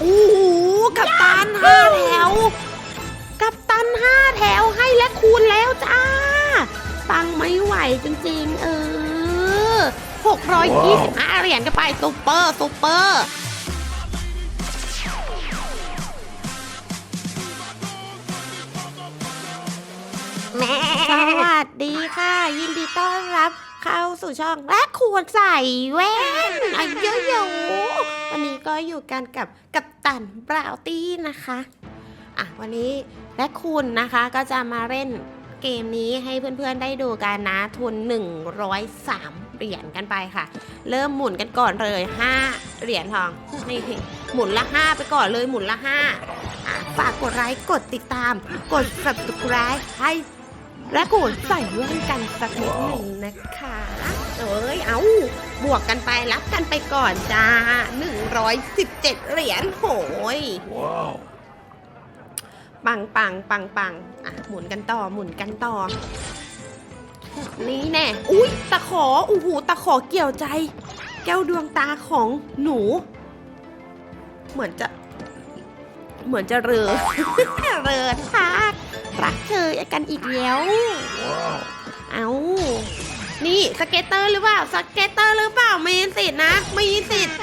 โอ้โหกับตันห้าแถว กับตันห้าแถวให้และคูณแล้วจ้าปังไม่ไหวจริงๆ เออ625เหรียญกันไปซุปเปอร์ซุปเปอร์ส วัสดีค่ะ ยินดีต้อนรับ เข้าสู่ช่องและควรใส่แว่นอายุโยวันนี้ก็อยู่กันกับกับตันบราวตี้นะคะอะวันนี้และคุณนะคะก็จะมาเล่นเกมนี้ให้เพื่อนๆได้ดูกันนะทุน 103 เหรียญกันไปค่ะ เริ่มหมุนกันก่อนเลย 5 เหรียญทองนี่หมุนละ 5 ไปก่อนเลยหมุนละ5ฝากกดไลค์กดติดตาม กด subscribe ให้ และกูใส่แว่นกันสักนิดหนึ่งนะคะ เอ้ย เอาบวกกันไปรับกันไปก่อนจ้า 117 เหรียญโหย Wow. ปังปังปังปังอะ หมุนกันต่อหมุนกันต่อ นี่แน่ อุ้ยตะขอโอ้โหตะขอเกี่ยวใจ แก้วดวงตาของหนู เหมือนจะ เหมือนจะเรอเรอทัก รักเธอกันอีกแล้ว Wow. เอานี่สเก็ตเตอร์หรือเปล่าสเก็ตเตอร์หรือเปล่ามีสิทธินะมีสิทธิ์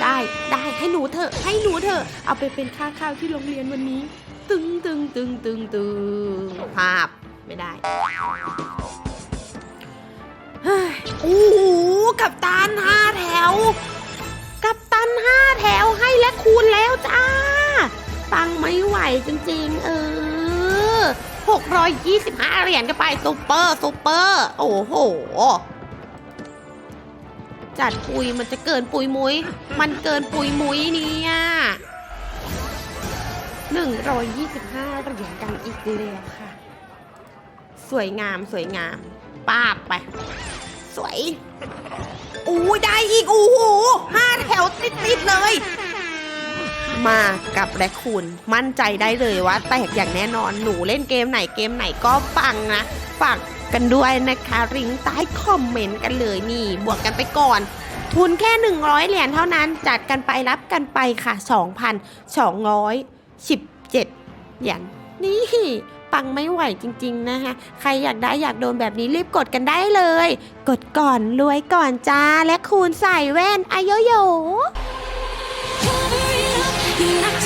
ได้ได้ให้หนูเถอะให้หนูเถอะเอาไปเป็นค่าข้าวที่โรงเรียนวันนี้ ตึงตึงตึงตึงตึงภาพไม่ได้เฮ้ยโอ้โหกับตันห้าแถว 625 เหรียญกันไปซุปเปอร์ซุปเปอร์ โอ้โห จัดปุยมันจะเกินปุยมุย มันเกินปุยมุยเนี่ย125 เหรียญกันอีกแล้วค่ะ สวยงามสวยงาม ป้าบไป สวยอู้ได้อีก โอ้โหห้า มากับแรคคูนมั่นใจได้เลยว่าแตกอย่างแน่นอนหนูเล่นเกมไหนเกมไหนก็ปังนะ ฝากกันด้วยนะคะริงใต้คอมเมนต์กันเลยนี่ บวกกันไปก่อน ทุนแค่ 100 เหรียญเท่านั้นจัดกันไปรับกันไปค่ะ 2,217 เหรียญนี่ปังไม่ไหวจริง ๆ นะคะ ใครอยากได้อยากโดนแบบนี้รีบกดกันได้เลย กดก่อนรวยก่อนจ้าและคูณใส่แว่นอายุโย Cover it He knocks